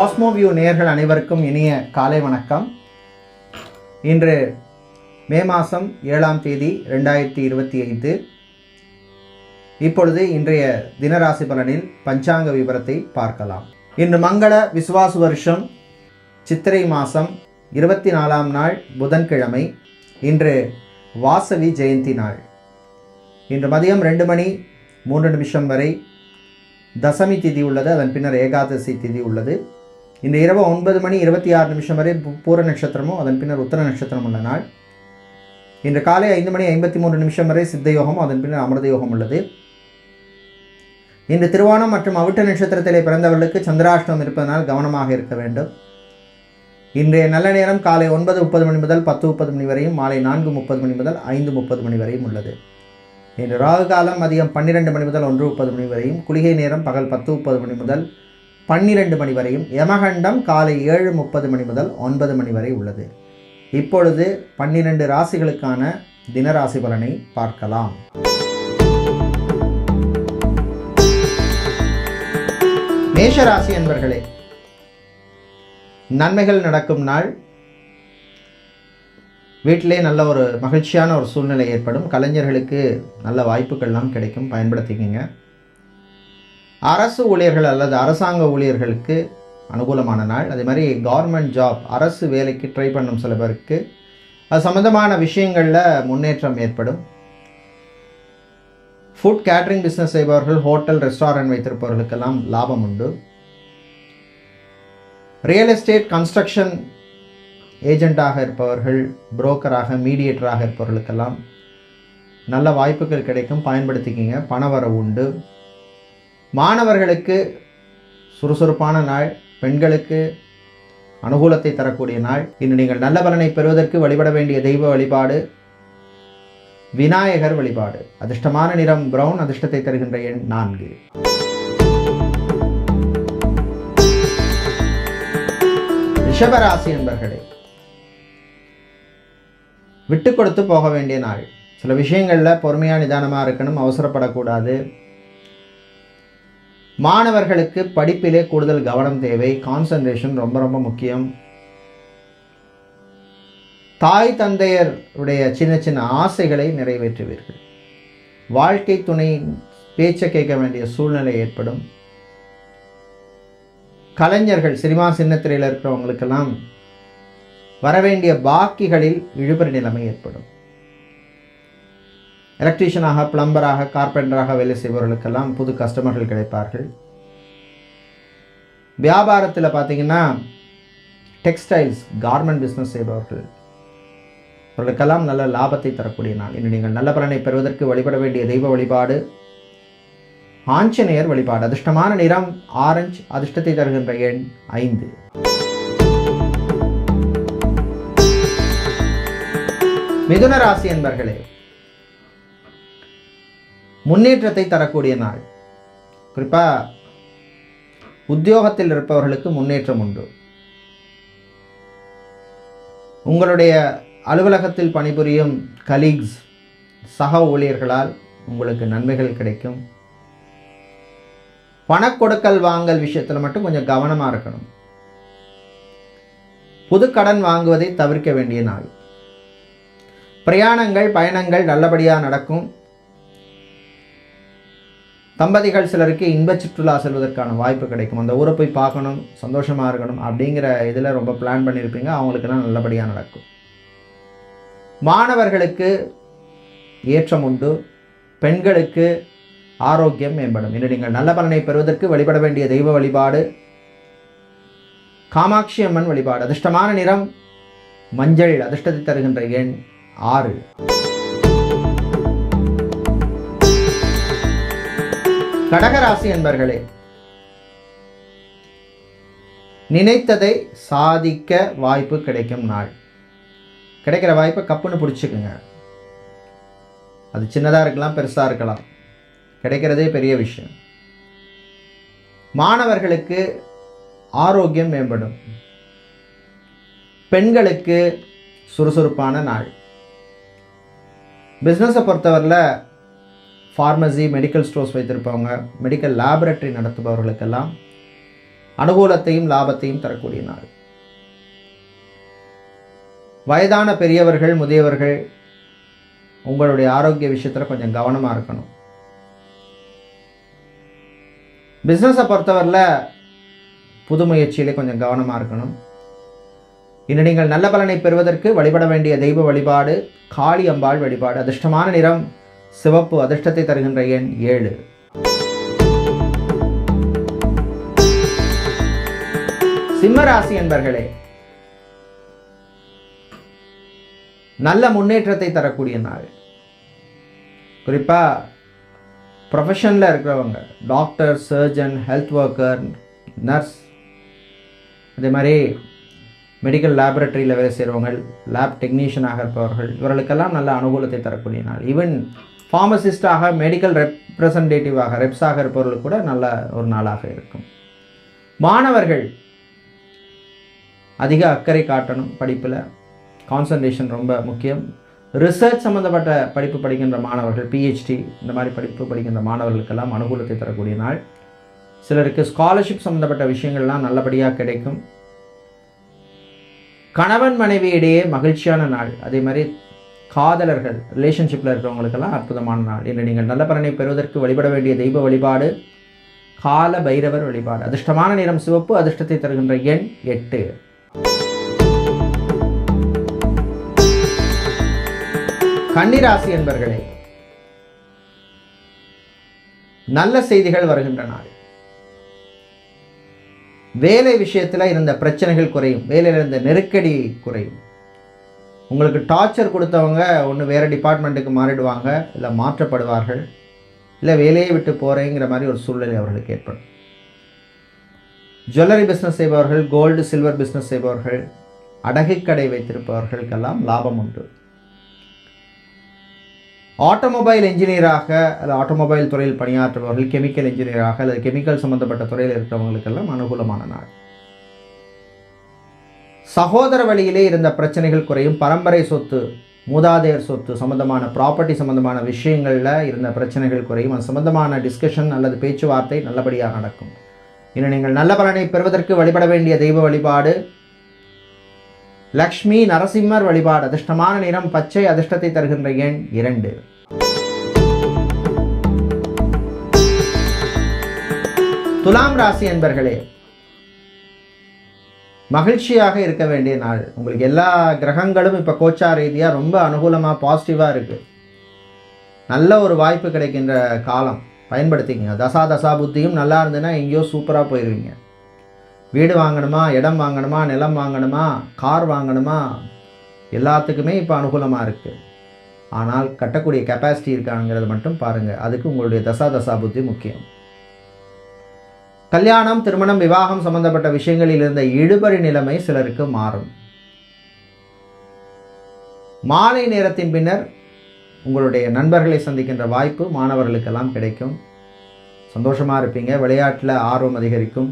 Cosmoview நேயர்கள் அனைவருக்கும் இனிய காலை வணக்கம். இன்று மே மாதம் ஏழாம் தேதி ரெண்டாயிரத்தி இருபத்தி ஐந்து. இப்பொழுது இன்றைய தினராசி பலனில் பஞ்சாங்க விவரத்தை பார்க்கலாம். இன்று மங்கள விசுவாசு வருஷம் சித்திரை மாதம் இருபத்தி நாலாம் நாள் புதன்கிழமை இன்று வாசவி ஜெயந்தி நாள். இன்று மதியம் ரெண்டு மணி மூன்று நிமிஷம் வரை தசமி திதி உள்ளது அதன் பின்னர் ஏகாதசி திதி உள்ளது. இந்த இரவு ஒன்பது மணி இருபத்தி ஆறு நிமிஷம் வரை பூர நட்சத்திரமும் அதன் பின்னர் உத்தர நட்சத்திரம் உள்ள நாள். இன்று காலை ஐந்து மணி ஐம்பத்தி மூன்று நிமிஷம் வரை சித்த யோகம் அதன் பின்னர் அமிர்த யோகம் உள்ளது. இன்று திருவோணம் மற்றும் அவிட்ட நட்சத்திரத்திலே பிறந்தவர்களுக்கு சந்திராஷ்டமம் இருப்பதனால் கவனமாக இருக்க வேண்டும். இன்றைய நல்ல நேரம் காலை ஒன்பது முப்பது மணி முதல் பத்து முப்பது மணி வரையும் மாலை நான்கு முப்பது மணி முதல் ஐந்து முப்பது மணி வரையும் உள்ளது. இன்று ராகு காலம் மதியம் பன்னிரெண்டு மணி முதல் ஒன்று முப்பது மணி வரையும் குளிகை நேரம் பகல் பத்து முப்பது மணி முதல் பன்னிரண்டு மணி வரையும் யமகண்டம் காலை ஏழு முப்பது மணி முதல் ஒன்பது மணி வரை உள்ளது. இப்பொழுது பன்னிரண்டு ராசிகளுக்கான தினராசி பலனை பார்க்கலாம். மேஷராசி என்பர்களே நன்மைகள் நடக்கும் நாள். வீட்டிலே நல்ல ஒரு மகிழ்ச்சியான ஒரு சூழ்நிலை ஏற்படும். கலைஞர்களுக்கு நல்ல வாய்ப்புகள்லாம் கிடைக்கும். பயன்படுத்திக்கிங்க. அரசு ஊழியர்கள் அல்லது அரசாங்க ஊழியர்களுக்கு அனுகூலமான நாள். அதே மாதிரி கவர்மெண்ட் ஜாப் அரசு வேலைக்கு ட்ரை பண்ணும் சில பேருக்கு அது சம்மந்தமான விஷயங்களில் முன்னேற்றம் ஏற்படும். ஃபுட் கேட்ரிங் பிஸ்னஸ் செய்பவர்கள் ஹோட்டல் ரெஸ்டாரண்ட் வைத்திருப்பவர்களுக்கெல்லாம் லாபம் உண்டு. ரியல் எஸ்டேட் கன்ஸ்ட்ரக்ஷன் ஏஜெண்ட்டாக இருப்பவர்கள் புரோக்கராக மீடியேட்டராக இருப்பவர்களுக்கெல்லாம் நல்ல வாய்ப்புகள் கிடைக்கும். பயன்படுத்திக்கிங்க. பணவரவு உண்டு. மாணவர்களுக்கு சுறுசுறுப்பான நாள் பெண்களுக்கு அனுகூலத்தை தரக்கூடிய நாள். இன்று நீங்கள் நல்ல பலனை பெறுவதற்கு வழிபட வேண்டிய தெய்வ வழிபாடு விநாயகர் வழிபாடு. அதிர்ஷ்டமான நிறம் பிரவுன் அதிர்ஷ்டத்தை தருகின்ற எண் நான்கு. ரிஷபராசி என்பர்களே விட்டு கொடுத்து போக வேண்டிய நாள். சில விஷயங்களில் பொறுமையாக நிதானமாக இருக்கணும் அவசரப்படக்கூடாது. மாணவர்களுக்கு படிப்பிலே கூடுதல் கவனம் தேவை. கான்சன்ட்ரேஷன் ரொம்ப ரொம்ப முக்கியம். தாய் தந்தையருடைய சின்ன சின்ன ஆசைகளை நிறைவேற்றுவீர்கள். வாழ்க்கை துணை பேச்சை கேட்க வேண்டிய சூழ்நிலை ஏற்படும். கலைஞர்கள் சினிமா சின்னத்திரையில் இருக்கிறவங்களுக்கெல்லாம் வரவேண்டிய பாக்கிகளில் இழுபறி நிலைமை ஏற்படும். எலக்ட்ரீஷியனாக பிளம்பராக கார்பெண்டராக வேலை செய்பவர்களுக்கெல்லாம் புது கஸ்டமர்கள் கிடைப்பார்கள். வியாபாரத்தில் பார்த்தீங்கன்னா டெக்ஸ்டைல்ஸ் கார்மெண்ட் பிஸ்னஸ் செய்பவர்கள். அவர்களுக்கெல்லாம் நல்ல லாபத்தை தரக்கூடிய நாள். இன்று நீங்கள் நல்ல பலனை பெறுவதற்கு வழிபட வேண்டிய தெய்வ வழிபாடு ஆஞ்சநேயர் வழிபாடு. அதிர்ஷ்டமான நிறம் ஆரஞ்சு அதிர்ஷ்டத்தை தருகின்ற எண் ஐந்து. மிதுன ராசி என்பர்களே முன்னேற்றத்தை தரக்கூடிய நாள். குறிப்பாக உத்தியோகத்தில் இருப்பவர்களுக்கு முன்னேற்றம் உண்டு. உங்களுடைய அலுவலகத்தில் பணிபுரியும் கலீக்ஸ் சக ஊழியர்களால் உங்களுக்கு நன்மைகள் கிடைக்கும். பணக்கொடுக்கல் வாங்கல் விஷயத்தில் மட்டும் கொஞ்சம் கவனமாக இருக்கணும். புது கடன் வாங்குவதை தவிர்க்க வேண்டிய நாள். பிரயாணங்கள் பயணங்கள் நல்லபடியாக நடக்கும். தம்பதிகள் சிலருக்கு இன்ப சுற்றுலா செல்வதற்கான வாய்ப்பு கிடைக்கும். அந்த ஊரை போய் பார்க்கணும் சந்தோஷமாக இருக்கணும் அப்படிங்கிற இதில் ரொம்ப பிளான் பண்ணியிருப்பீங்க அவங்களுக்கெல்லாம் நல்லபடியாக நடக்கும். மாணவர்களுக்கு ஏற்றம் உண்டு. பெண்களுக்கு ஆரோக்கியம் மேம்படும். இன்று நீங்கள் நல்ல பலனை பெறுவதற்கு வழிபட வேண்டிய தெய்வ வழிபாடு காமாட்சி அம்மன் வழிபாடு அதிர்ஷ்டமான நிறம் மஞ்சள் அதிர்ஷ்டத்தை தருகின்ற எண் ஆறு. கடகராசி என்பர்களே நினைத்ததை சாதிக்க வாய்ப்பு கிடைக்கும் நாள். கிடைக்கிற வாய்ப்பை கப்புன்னு பிடிச்சிக்குங்க. அது சின்னதாக இருக்கலாம் பெருசாக இருக்கலாம். கிடைக்கிறதே பெரிய விஷயம். மாணவர்களுக்கு ஆரோக்கியம் மேம்படும். பெண்களுக்கு சுறுசுறுப்பான நாள். பிஸ்னஸை பொறுத்தவரையில் ஃபார்மசி மெடிக்கல் ஸ்டோர்ஸ் வைத்திருப்பவங்க மெடிக்கல் லேபரட்டரி நடத்துபவர்களுக்கெல்லாம் அனுகூலத்தையும் லாபத்தையும் தரக்கூடிய நாள் வயதான பெரியவர்கள் முதியவர்கள் உங்களுடைய ஆரோக்கிய விஷயத்தில் கொஞ்சம் கவனமாக இருக்கணும். பிஸ்னஸை பொறுத்தவரையில் புது முயற்சியிலே கொஞ்சம் கவனமாக இருக்கணும். இன்று நீங்கள் நல்ல பலனை பெறுவதற்கு வழிபட வேண்டிய தெய்வ வழிபாடு காளி அம்பாள் வழிபாடு அதிர்ஷ்டமான நிறம் சிவப்பு அதிர்ஷ்டத்தை தருகின்ற எண் ஏழு. சிம்மராசி என்பர்களே நல்ல முன்னேற்றத்தை தரக்கூடிய நாள். குறிப்பாக ப்ரொஃபஷனில் இருக்கிறவங்க doctor surgeon health worker nurse அதே மாதிரி மெடிக்கல் லேபரட்டரியில் வேலை செய்கிறவங்க லேப் டெக்னீஷியனாக இருப்பவர்கள் இவர்களுக்கெல்லாம் நல்ல அனுகூலத்தை தரக்கூடிய நாள். ஈவன் ஃபார்மசிஸ்டாக மெடிக்கல் ரெப்ரசன்டேட்டிவாக ரெப்ஸாக இருப்பவர்கள் கூட நல்ல ஒரு நாளாக இருக்கும். மாணவர்கள் அதிக அக்கறை காட்டணும் படிப்பில். கான்சன்ட்ரேஷன் ரொம்ப முக்கியம். ரிசர்ச் சம்மந்தப்பட்ட படிப்பு படிக்கின்ற மாணவர்கள் பிஹெச்டி இந்த மாதிரி படிப்பு படிக்கின்ற மாணவர்களுக்கெல்லாம் அனுகூலத்தை தரக்கூடிய நாள். சிலருக்கு ஸ்காலர்ஷிப் சம்மந்தப்பட்ட விஷயங்கள்லாம் நல்லபடியாக கிடைக்கும். கணவன் மனைவியிடையே மகிழ்ச்சியான நாள். அதே மாதிரி காதலர்கள் ரிலேஷன்ஷிப்பில் இருக்கிறவங்களுக்கெல்லாம் அற்புதமான நாள். இன்று நீங்கள் நல்ல பலனை பெறுவதற்கு வழிபட வேண்டிய தெய்வ வழிபாடு கால பைரவர் வழிபாடு. அதிர்ஷ்டமான நிறம் சிவப்பு அதிர்ஷ்டத்தை தருகின்ற எண் எட்டு. கன்னிராசி என்பர்களே நல்ல செய்திகள் வருகின்ற நாள். வேலை விஷயத்தில் இருந்த பிரச்சனைகள் குறையும். வேலையில் இருந்த நெருக்கடி குறையும். உங்களுக்கு டார்ச்சர் கொடுத்தவங்க ஒன்று வேறு டிபார்ட்மெண்ட்டுக்கு மாறிடுவாங்க இல்லை மாற்றப்படுவார்கள் இல்லை வேலையை விட்டு போகிறேங்கிற மாதிரி ஒரு சூழ்நிலை அவர்களுக்கு ஏற்படும். ஜுவல்லரி பிஸ்னஸ் செய்பவர்கள் கோல்டு சில்வர் பிஸ்னஸ் செய்பவர்கள் அடகுக்கடை கடை வைத்திருப்பவர்களுக்கெல்லாம் லாபம் உண்டு. ஆட்டோமொபைல் என்ஜினியராக அல்லது ஆட்டோமொபைல் துறையில் பணியாற்றுபவர்கள் கெமிக்கல் என்ஜினியராக அல்லது கெமிக்கல் சம்பந்தப்பட்ட துறையில் இருக்கிறவங்களுக்கெல்லாம் அனுகூலமான நாள். சகோதர வழியிலே இருந்த பிரச்சனைகள் குறையும். பரம்பரை சொத்து மூதாதையர் சொத்து சம்பந்தமான ப்ராப்பர்ட்டி சம்பந்தமான விஷயங்களில் இருந்த பிரச்சனைகள் குறையும். அது சம்பந்தமான டிஸ்கஷன் அல்லது பேச்சுவார்த்தை நல்லபடியாக நடக்கும். இன்னும் நீங்கள் நல்ல பலனை பெறுவதற்கு வழிபட வேண்டிய தெய்வ வழிபாடு. லக்ஷ்மி நரசிம்மர் வழிபாடு. அதிர்ஷ்டமான நிறம் பச்சை அதிர்ஷ்டத்தை தருகின்ற எண் இரண்டு. துலாம் ராசி என்பர்களே மகிழ்ச்சியாக இருக்க வேண்டிய நாள். உங்களுக்கு எல்லா கிரகங்களும் இப்போ கோச்சா ரீதியாக ரொம்ப அனுகூலமாக பாசிட்டிவாக இருக்குது நல்ல ஒரு வாய்ப்பு கிடைக்கின்ற காலம். பயன்படுத்திக்கங்க. தசா தசா புத்தியும் நல்லா இருந்ததுன்னா எங்கேயோ சூப்பராக போயிடுவீங்க வீடு வாங்கணுமா இடம் வாங்கணுமா நிலம் வாங்கணுமா கார் வாங்கணுமா? எல்லாத்துக்குமே இப்போ அனுகூலமாக இருக்குது ஆனால் கட்டக்கூடிய கெப்பாசிட்டி இருக்காங்கிறது மட்டும் பாருங்கள் அதுக்கு உங்களுடைய தசா தசா புத்தி முக்கியம். கல்யாணம் திருமணம் விவாகம் சம்பந்தப்பட்ட விஷயங்களில் இருந்த இழுபறி நிலைமை சிலருக்கு மாறும். மாலை நேரத்தின் பின்னர் உங்களுடைய நண்பர்களை சந்திக்கின்ற வாய்ப்பு மாணவர்களுக்கெல்லாம் கிடைக்கும். சந்தோஷமாக இருப்பீங்க விளையாட்டில் ஆர்வம் அதிகரிக்கும்.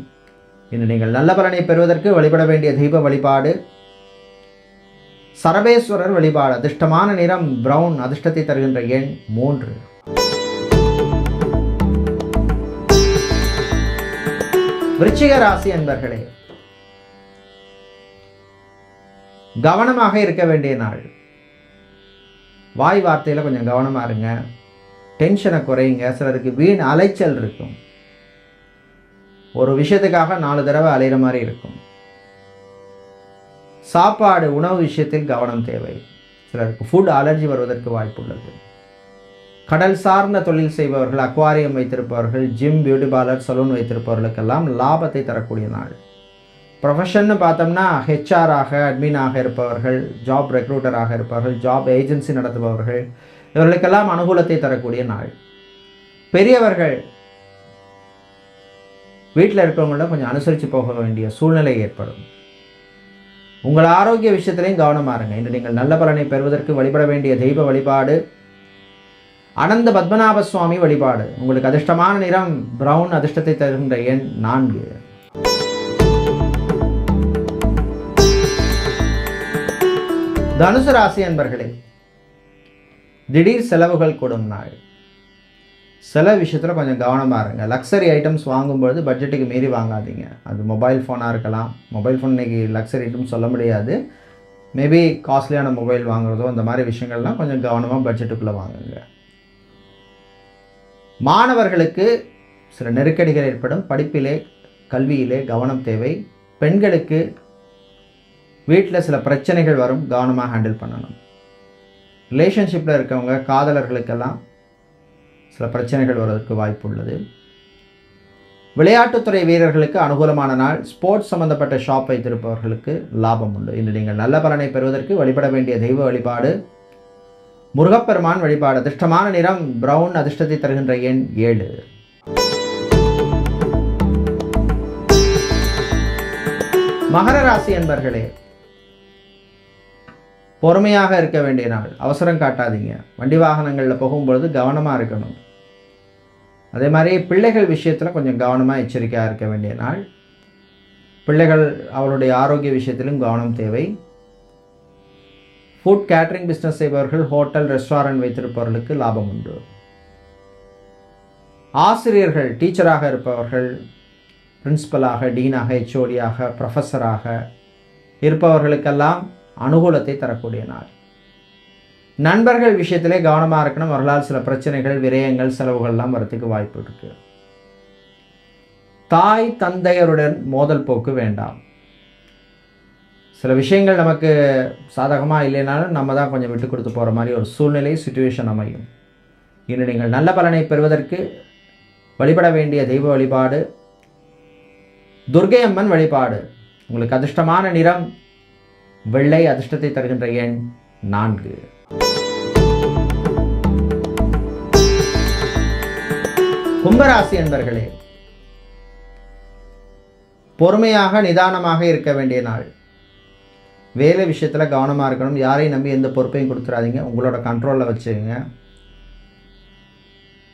இன்று நீங்கள் நல்ல பலனை பெறுவதற்கு வழிபட வேண்டிய தெய்வ வழிபாடு. சரபேஸ்வரர் வழிபாடு அதிர்ஷ்டமான நிறம் பிரவுன் அதிர்ஷ்டத்தை தருகின்ற எண் மூன்று. விருச்சிக ராசி அன்பர்களே கவனமாக இருக்க வேண்டிய நாள். வாய் வார்த்தையில் கொஞ்சம் கவனமாக இருங்க. டென்ஷனை குறையுங்க. சிலருக்கு வீண் அலைச்சல் இருக்கும். ஒரு விஷயத்துக்காக நாலு தடவை அலைகிற மாதிரி இருக்கும். சாப்பாடு உணவு விஷயத்தில் கவனம் தேவை. சிலருக்கு ஃபுட் அலர்ஜி வருவதற்கு வாய்ப்புள்ளது. கடல் சார்ந்த தொழில் செய்பவர்கள் அக்வாரியம் வைத்திருப்பவர்கள் ஜிம் பியூட்டி பார்லர் சலூன் வைத்திருப்பவர்களுக்கெல்லாம் லாபத்தை தரக்கூடிய நாள். ப்ரொஃபஷன்னு பார்த்தோம்னா ஹெச்ஆராக அட்மினாக இருப்பவர்கள் ஜாப் ரெக்ரூட்டராக இருப்பவர்கள் ஜாப் ஏஜென்சி நடத்துபவர்கள் இவர்களுக்கெல்லாம் அனுகூலத்தை தரக்கூடிய நாள். பெரியவர்கள் வீட்டில் இருக்கிறவங்கள கொஞ்சம் அனுசரித்து போக வேண்டிய சூழ்நிலை ஏற்படும். உங்கள் ஆரோக்கிய விஷயத்திலையும் கவனமாக இருங்க. இன்று நீங்கள் நல்ல பலனை பெறுவதற்கு வழிபட வேண்டிய தெய்வ வழிபாடு அனந்த பத்மநாப சுவாமி வழிபாடு. உங்களுக்கு அதிர்ஷ்டமான நிறம் பிரவுன் அதிர்ஷ்டத்தை தருகின்ற எண் நான்கு. தனுசு ராசி அன்பர்களே திடீர் செலவுகள் கூடும் நாள். சில விஷயத்தில் கொஞ்சம் கவனமாக இருங்க. லக்ஸரி ஐட்டம்ஸ் வாங்கும்பொழுது பட்ஜெட்டுக்கு மீறி வாங்காதீங்க. அது மொபைல் ஃபோனாக இருக்கலாம். மொபைல் ஃபோன் இன்றைக்கி லக்ஸரி ஐட்டம் சொல்ல முடியாது. மேபி காஸ்ட்லியான மொபைல் வாங்குறதோ அந்த மாதிரி விஷயங்கள்லாம் கொஞ்சம் கவனமாக பட்ஜெட்டுக்குள்ளே வாங்குங்க. மாணவர்களுக்கு சில நெருக்கடிகள் ஏற்படும். படிப்பிலே கல்வியிலே கவனம் தேவை. பெண்களுக்கு வீட்டில் சில பிரச்சனைகள் வரும். கவனமாக ஹேண்டில் பண்ணணும். ரிலேஷன்ஷிப்பில் இருக்கவங்க காதலர்களுக்கெல்லாம் சில பிரச்சனைகள் வருவதற்கு வாய்ப்பு உள்ளது. விளையாட்டுத்துறை வீரர்களுக்கு அனுகூலமான நாள். ஸ்போர்ட்ஸ் சம்பந்தப்பட்ட ஷாப் வைத்திருப்பவர்களுக்கு லாபம் உண்டு. இன்று நீங்கள் நல்ல பலனை பெறுவதற்கு வழிபட வேண்டிய தெய்வ வழிபாடு முருகப்பெருமான் வழிபாடு. அதிர்ஷ்டமான நிறம் பிரவுன் அதிர்ஷ்டத்தை தருகின்ற எண் ஏழு. மகர ராசி என்பர்களே பொறுமையாக இருக்க வேண்டிய நாள். அவசரம் காட்டாதீங்க. வண்டி வாகனங்களில் போகும்பொழுது கவனமாக இருக்கணும். அதே மாதிரி பிள்ளைகள் விஷயத்தில் கொஞ்சம் கவனமாக எச்சரிக்கையாக இருக்க வேண்டிய நாள். பிள்ளைகள் அவருடைய ஆரோக்கிய விஷயத்திலும் கவனம் தேவை. ஃபுட் கேட்ரிங் பிஸ்னஸ் செய்பவர்கள் ஹோட்டல் ரெஸ்டாரண்ட் வைத்திருப்பவர்களுக்கு லாபம் உண்டு. ஆசிரியர்கள் டீச்சராக இருப்பவர்கள் பிரின்சிபலாக டீனாக ஹெச்ஓடியாக ப்ரொஃபஸராக இருப்பவர்களுக்கெல்லாம் அனுகூலத்தை தரக்கூடிய நாள். நண்பர்கள் விஷயத்திலே கவனமாக இருக்கணும். அவர்களால் சில பிரச்சனைகள் விரயங்கள் செலவுகள்லாம் வரத்துக்கு வாய்ப்பு இருக்கு. தாய் தந்தையருடன் மோதல் போக்கு வேண்டாம். சில விஷயங்கள் நமக்கு சாதகமாக இல்லைனாலும் நம்ம தான் கொஞ்சம் விட்டு கொடுத்து போகிற மாதிரி ஒரு சூழ்நிலை சுச்சுவேஷன் அமையும். இன்று நீங்கள் நல்ல பலனை பெறுவதற்கு வழிபட வேண்டிய தெய்வ வழிபாடு துர்கை அம்மன் வழிபாடு. உங்களுக்கு அதிர்ஷ்டமான நிறம் வெள்ளை அதிர்ஷ்டத்தை தருகின்ற எண் நான்கு. கும்பராசி என்பர்களே பொறுமையாக நிதானமாக இருக்க வேண்டிய நாள். வேலை விஷயத்தில் கவனமாக இருக்கணும். யாரையும் நம்பி எந்த பொறுப்பையும் கொடுத்துடாதீங்க உங்களோட கண்ட்ரோலில் வச்சுக்கோங்க.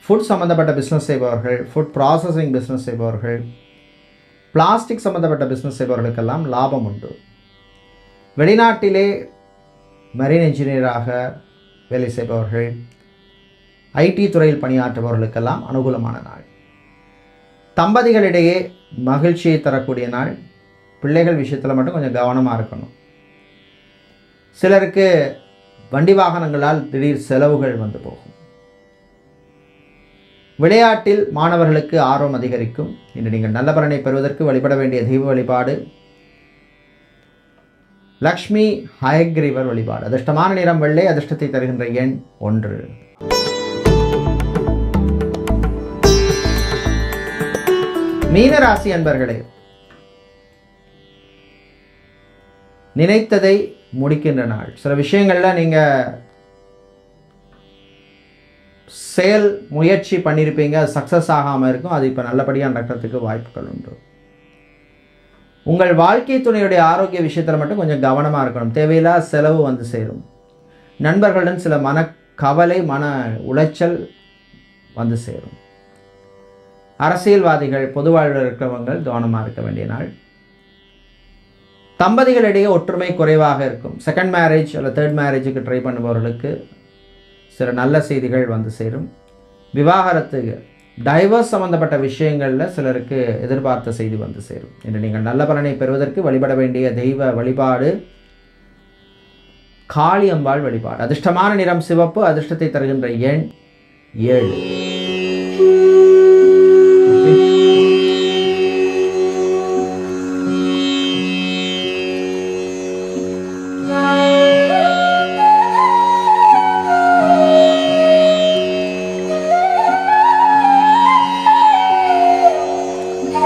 ஃபுட் சம்மந்தப்பட்ட பிஸ்னஸ் செய்பவர்கள் ஃபுட் ப்ராசஸிங் பிஸ்னஸ் செய்பவர்கள் பிளாஸ்டிக் சம்மந்தப்பட்ட பிஸ்னஸ் செய்பவர்களுக்கெல்லாம் லாபம் உண்டு. வெளிநாட்டிலே மெரின் என்ஜினியராக வேலை செய்பவர்கள் ஐடி துறையில் பணியாற்றுபவர்களுக்கெல்லாம் அனுகூலமான நாள். தம்பதிகளிடையே மகிழ்ச்சியை தரக்கூடிய நாள். பிள்ளைகள் விஷயத்தில் மட்டும் கொஞ்சம் கவனமாக இருக்கணும். சிலருக்கு வண்டி வாகனங்களால் திடீர் செலவுகள் வந்து போகும். விளையாட்டில் மாணவர்களுக்கு ஆர்வம் அதிகரிக்கும். இன்று நீங்கள் நல்ல பலனை பெறுவதற்கு வழிபட வேண்டிய தெய்வ வழிபாடு. லக்ஷ்மி ஹயக்ரீவர் வழிபாடு. அதிர்ஷ்டமான நிறம் வெள்ளை அதிர்ஷ்டத்தை தருகின்ற எண் ஒன்று. மீனராசி அன்பர்களே நினைத்ததை முடிக்கின்ற நாள். சில விஷயங்களில் நீங்கள் செயல் முயற்சி பண்ணியிருப்பீங்க அது சக்ஸஸ் ஆகாமல் இருக்கும் அது இப்போ நல்லபடியாக நடக்கிறதுக்கு வாய்ப்புகள் உண்டு. உங்கள் வாழ்க்கை துணையுடைய ஆரோக்கிய விஷயத்தில் மட்டும் கொஞ்சம் கவனமாக இருக்கணும். தேவையில்லாத செலவு வந்து சேரும். நண்பர்களுடன் சில மன கவலை மன உளைச்சல் வந்து சேரும். அரசியல்வாதிகள் பொதுவாழ்வில் இருக்கிறவங்க கவனமாக இருக்க வேண்டிய நாள். தம்பதிகளிடையே ஒற்றுமை குறைவாக இருக்கும். செகண்ட் மேரேஜ் அல்ல தேர்ட் மேரேஜுக்கு ட்ரை பண்ணுபவர்களுக்கு சில நல்ல செய்திகள் வந்து சேரும். விவாகரத்து டைவர்ஸ் சம்பந்தப்பட்ட விஷயங்களில் சிலருக்கு எதிர்பார்த்த செய்தி வந்து சேரும். இன்று நீங்கள் நல்ல பலனை பெறுவதற்கு வழிபட வேண்டிய தெய்வ வழிபாடு காளியம்பாள் வழிபாடு. அதிர்ஷ்டமான நிறம் சிவப்பு அதிர்ஷ்டத்தை தருகின்ற எண் ஏழு.